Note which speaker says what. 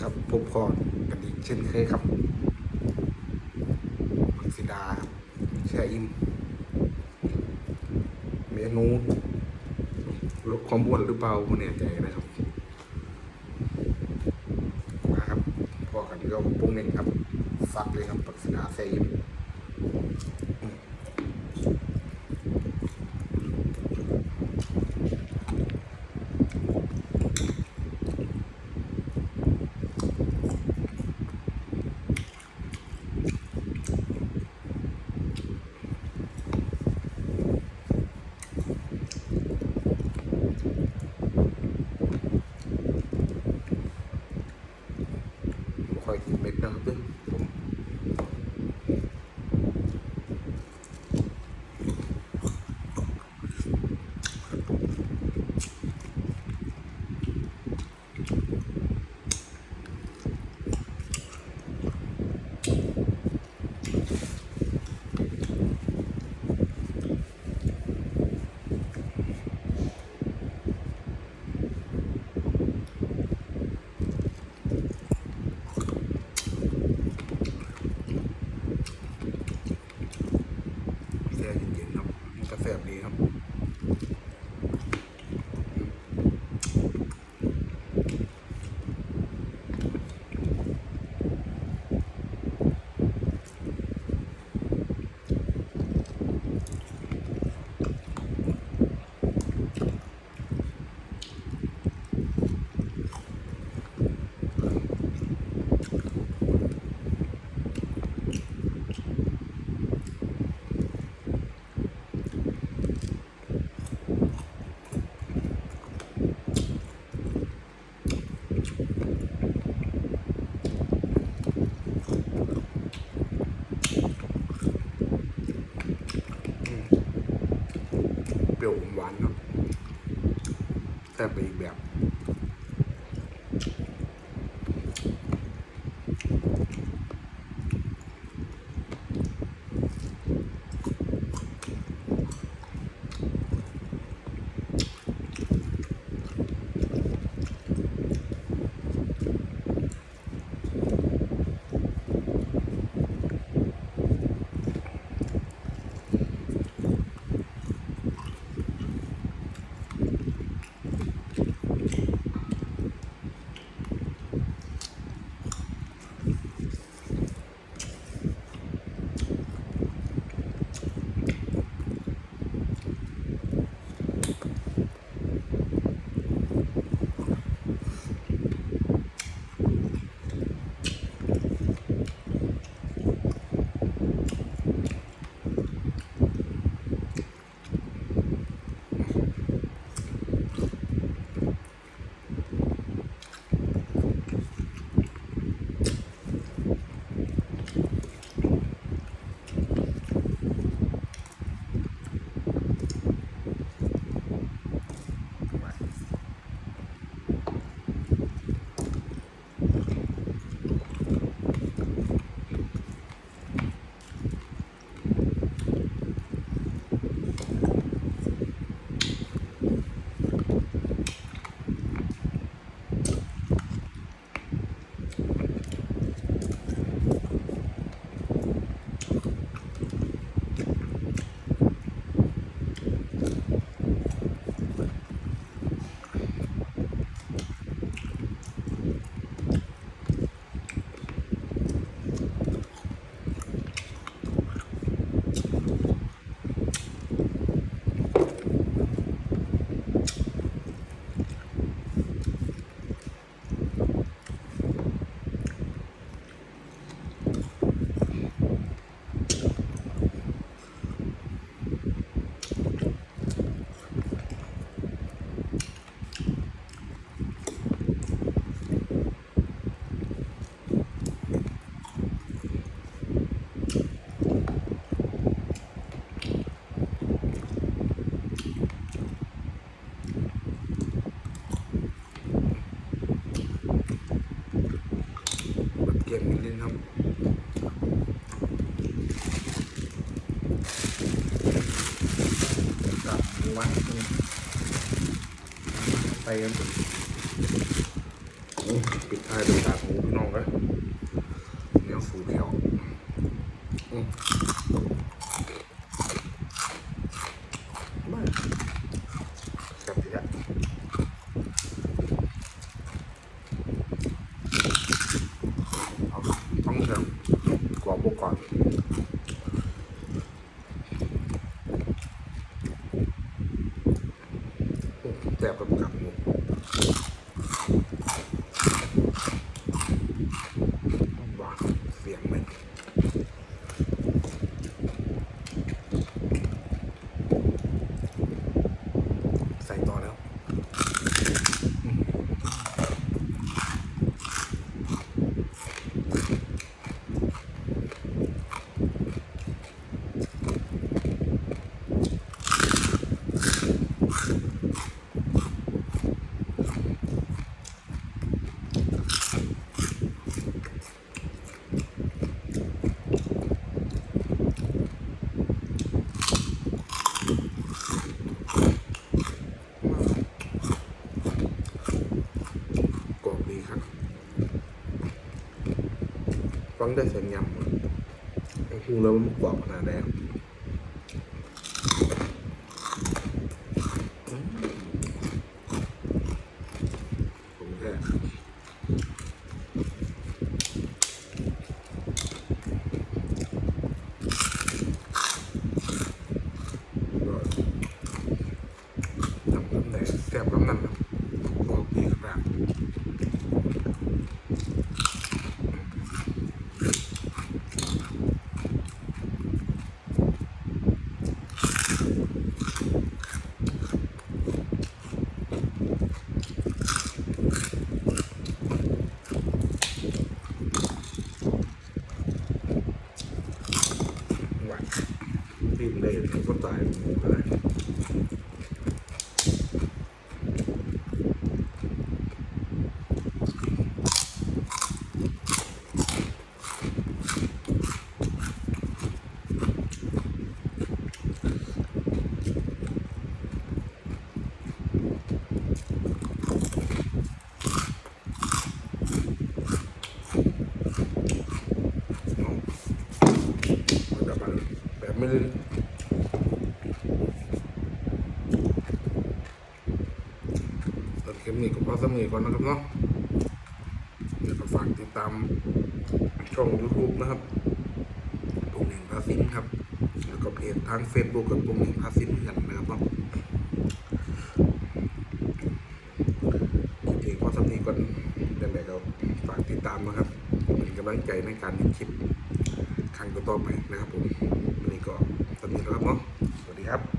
Speaker 1: ครับพบก่อนกันอีกเช่นเคยครับมักซิดาครับแช่อิ่มเมนูลดความอ้วนหรือเปล่าไม่แน่ใจนะครับมาครับพอกันก็ปรุงเองครับ ฟักเลยครับปักซิดาแช่อิ่ม ไม่ ค่อยกินเม็ดนะครับเพื่อนผมแช่เย็นๆครับมันก็แสบดีครับ เปรี้ยวอมหวานครับแต่ ไปอีกแบบแบบ กับหมูไว้ไปกันปิดท้ายด้วยตาของพี่น้องเลยเนื้อฟูเขียวอืมไม่แซ่บดีอะเอาต้องเถอะกรอบพวกก่อน แซ่บ กับกับหมูว้าเสียงมันใส่ต่อแล้วอืมกรอบดีครับ ฟังได้เสียงยำหมดไอ้คูแล้วมันกรอบขนาดไหนครับอืมผมแค่น้ำน้ำแดงแซ่บน้ำนั่นครับกรอบดีครับ หวานรีบเลยก็ตายหมูก็ได้แบบมันแบบไม่ได้ ตัดเขมนี่ก็พอสมีก่อนนะครับเนาะเดี๋ยวก็ฝากติดตามช่อง YouTube นะครับปุ่งหนึ่งพาสินครับ แล้วก็เพจทาง Facebook กับปุ่งหนึ่งพาสินเหมือนกันนะครับเนาะคลิปนี้พอสมีก่อนเดี๋ยวไหนก็ฝากติดตามนะครับเป็นกำลังใจในการทำคลิปครั้งต่อไปนะครับผมวันนี้ก็สำนีแล้วครับเนาะสวัสดีครับ